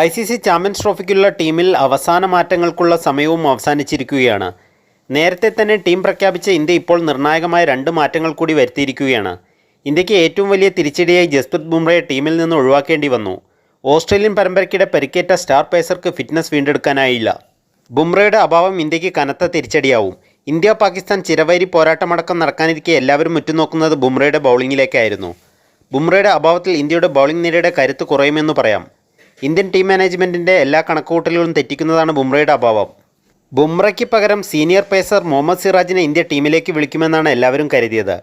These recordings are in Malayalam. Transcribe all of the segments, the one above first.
ഐ സി സി ചാമ്പ്യൻസ് ട്രോഫിക്കുള്ള ടീമിൽ അവസാന മാറ്റങ്ങൾക്കുള്ള സമയവും അവസാനിച്ചിരിക്കുകയാണ്. നേരത്തെ തന്നെ ടീം പ്രഖ്യാപിച്ച ഇന്ത്യ ഇപ്പോൾ നിർണായകമായ രണ്ട് മാറ്റങ്ങൾ കൂടി വരുത്തിയിരിക്കുകയാണ്. ഇന്ത്യയ്ക്ക് ഏറ്റവും വലിയ തിരിച്ചടിയായി ജസ്പ്രീത് ബുംറയെ ടീമിൽ നിന്ന് ഒഴിവാക്കേണ്ടി വന്നു. ഓസ്ട്രേലിയൻ പരമ്പരയ്ക്കിടെ പരിക്കേറ്റ സ്റ്റാർ പേസർക്ക് ഫിറ്റ്നസ് വീണ്ടെടുക്കാനായില്ല. ബുംറയുടെ അഭാവം ഇന്ത്യയ്ക്ക് കനത്ത തിരിച്ചടിയാവും. ഇന്ത്യ പാകിസ്ഥാൻ ചിരവൈരി പോരാട്ടമടക്കം നടക്കാനിരിക്കെ എല്ലാവരും ഉറ്റുനോക്കുന്നത് ബുംറയുടെ ബൗളിങ്ങിലേക്കായിരുന്നു ബുംറയുടെ അഭാവത്തിൽ ഇന്ത്യയുടെ ബൗളിംഗ് നിരയുടെ കരുത്ത് കുറയുമെന്ന് പറയാം. ഇന്ത്യൻ ടീം മാനേജ്മെന്റിന്റെ എല്ലാ കണക്കുകൂട്ടലുകളും തെറ്റിക്കുന്നതാണ് ബുംറയുടെ അഭാവം. ബുംറയ്ക്ക് പകരം സീനിയർ പേസർ മുഹമ്മദ് സിറാജിനെ ഇന്ത്യ ടീമിലേക്ക് വിളിക്കുമെന്നാണ് എല്ലാവരും കരുതിയത്.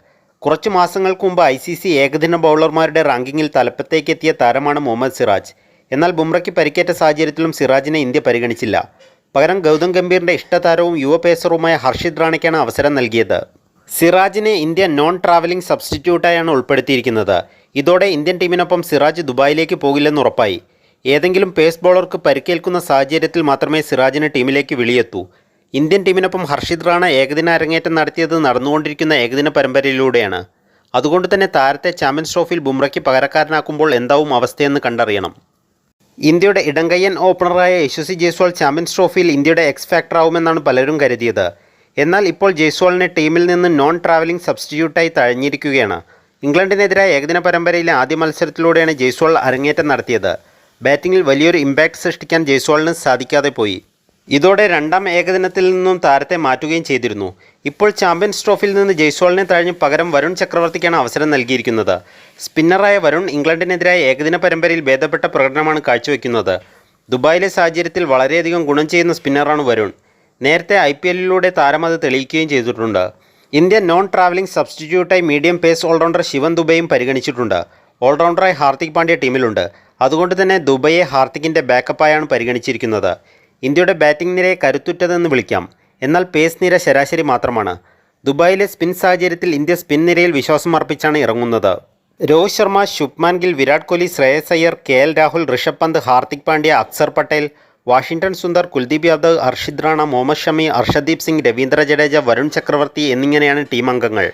കുറച്ച് മാസങ്ങൾക്ക് മുമ്പ് ഐ സി സി ഏകദിന ബൗളർമാരുടെ റാങ്കിങ്ങിൽ തലപ്പത്തേക്ക് എത്തിയ താരമാണ് മുഹമ്മദ് സിറാജ്. എന്നാൽ ബുംറയ്ക്ക് പരിക്കേറ്റ സാഹചര്യത്തിലും സിറാജിനെ ഇന്ത്യ പരിഗണിച്ചില്ല. പകരം ഗൗതം ഗംഭീറിന്റെ ഇഷ്ടതാരവും യുവ പേസറുമായ ഹർഷിദ് റാണയ്ക്കാണ് അവസരം നൽകിയത്. സിറാജിനെ ഇന്ത്യ നോൺ ട്രാവലിംഗ് സബ്സ്റ്റിറ്റ്യൂട്ടായാണ് ഉൾപ്പെടുത്തിയിരിക്കുന്നത്. ഇതോടെ ഇന്ത്യൻ ടീമിനൊപ്പം സിറാജ് ദുബായിലേക്ക് പോകില്ലെന്ന് ഉറപ്പായി. ഏതെങ്കിലും പേസ് ബോളർക്ക് പരിക്കേൽക്കുന്ന സാഹചര്യത്തിൽ മാത്രമേ സിറാജിനെ ടീമിലേക്ക് വിളിയെത്തൂ. ഇന്ത്യൻ ടീമിനൊപ്പം ഹർഷിത് റാണ ഏകദിന അരങ്ങേറ്റം നടത്തിയത് നടന്നുകൊണ്ടിരിക്കുന്ന ഏകദിന പരമ്പരയിലൂടെയാണ്. അതുകൊണ്ട് തന്നെ താരത്തെ ചാമ്പ്യൻസ് ട്രോഫിയിൽ ബുംറയ്ക്ക് പകരക്കാരനാക്കുമ്പോൾ എന്താവും അവസ്ഥയെന്ന് കണ്ടറിയണം. ഇന്ത്യയുടെ ഇടങ്കയ്യൻ ഓപ്പണറായ യശസ്വി ജയ്സ്വാൾ ചാമ്പ്യൻസ് ട്രോഫിയിൽ ഇന്ത്യയുടെ എക്സ് ഫാക്ടർ ആവുമെന്നാണ് പലരും കരുതിയത്. എന്നാൽ ഇപ്പോൾ ജയ്സ്വാളിനെ ടീമിൽ നിന്ന് നോൺ ട്രാവലിംഗ് സബ്സ്റ്റിറ്റ്യൂട്ടായി തഴഞ്ഞിരിക്കുകയാണ്. ഇംഗ്ലണ്ടിനെതിരായ ഏകദിന പരമ്പരയിലെ ആദ്യ മത്സരത്തിലൂടെയാണ് ജയ്സ്വാൾ അരങ്ങേറ്റം നടത്തിയത്. ബാറ്റിങ്ങിൽ വലിയൊരു ഇമ്പാക്റ്റ് സൃഷ്ടിക്കാൻ ജയ്സ്വാളിന് സാധിക്കാതെ പോയി. ഇതോടെ രണ്ടാം ഏകദിനത്തിൽ നിന്നും താരത്തെ മാറ്റുകയും ചെയ്തിരുന്നു. ഇപ്പോൾ ചാമ്പ്യൻസ് ട്രോഫിയിൽ നിന്ന് ജയ്സ്വാളിനെ തഴഞ്ഞ് പകരം വരുൺ ചക്രവർത്തിക്കാണ് അവസരം നൽകിയിരിക്കുന്നത്. സ്പിന്നറായ വരുൺ ഇംഗ്ലണ്ടിനെതിരായ ഏകദിന പരമ്പരയിൽ ഭേദപ്പെട്ട പ്രകടനമാണ് കാഴ്ചവെക്കുന്നത്. ദുബായിലെ സാഹചര്യത്തിൽ വളരെയധികം ഗുണം ചെയ്യുന്ന സ്പിന്നറാണ് വരുൺ. നേരത്തെ ഐ പി എല്ലിലൂടെ താരം അത് തെളിയിക്കുകയും ചെയ്തിട്ടുണ്ട്. ഇന്ത്യൻ നോൺ ട്രാവലിംഗ് സബ്സ്റ്റിറ്റ്യൂട്ടായി മീഡിയം പേസ് ഓൾറൗണ്ടർ ശിവൻ ദുബൈയും പരിഗണിച്ചിട്ടുണ്ട്. ഓൾറൗണ്ടറായി ഹാർദിക് പാണ്ഡ്യ ടീമിലുണ്ട്. അതുകൊണ്ട് തന്നെ ദുബൈയെ ഹാർദിക്കിന്റെ ബാക്കപ്പായാണ് പരിഗണിച്ചിരിക്കുന്നത്. ഇന്ത്യയുടെ ബാറ്റിംഗ് നിരയെ കരുത്തുറ്റതെന്ന് വിളിക്കാം. എന്നാൽ പേസ് നിര ശരാശരി മാത്രമാണ്. ദുബായിലെ സ്പിൻ സാഹചര്യത്തിൽ ഇന്ത്യ സ്പിൻ നിരയിൽ വിശ്വാസം അർപ്പിച്ചാണ് ഇറങ്ങുന്നത്. Rohit Sharma Shubman Gill Virat Kohli Shreyas Iyer K L Rahul Rishabh Pant Hardik Pandya Axar Patel Washington Sundar Kuldeep Yadav Harshit Rana Mohammed Shami Harshdeep Singh Ravindra Jadeja Varun Chakravarthy എന്നിങ്ങനെയാണ് ടീം അംഗങ്ങൾ.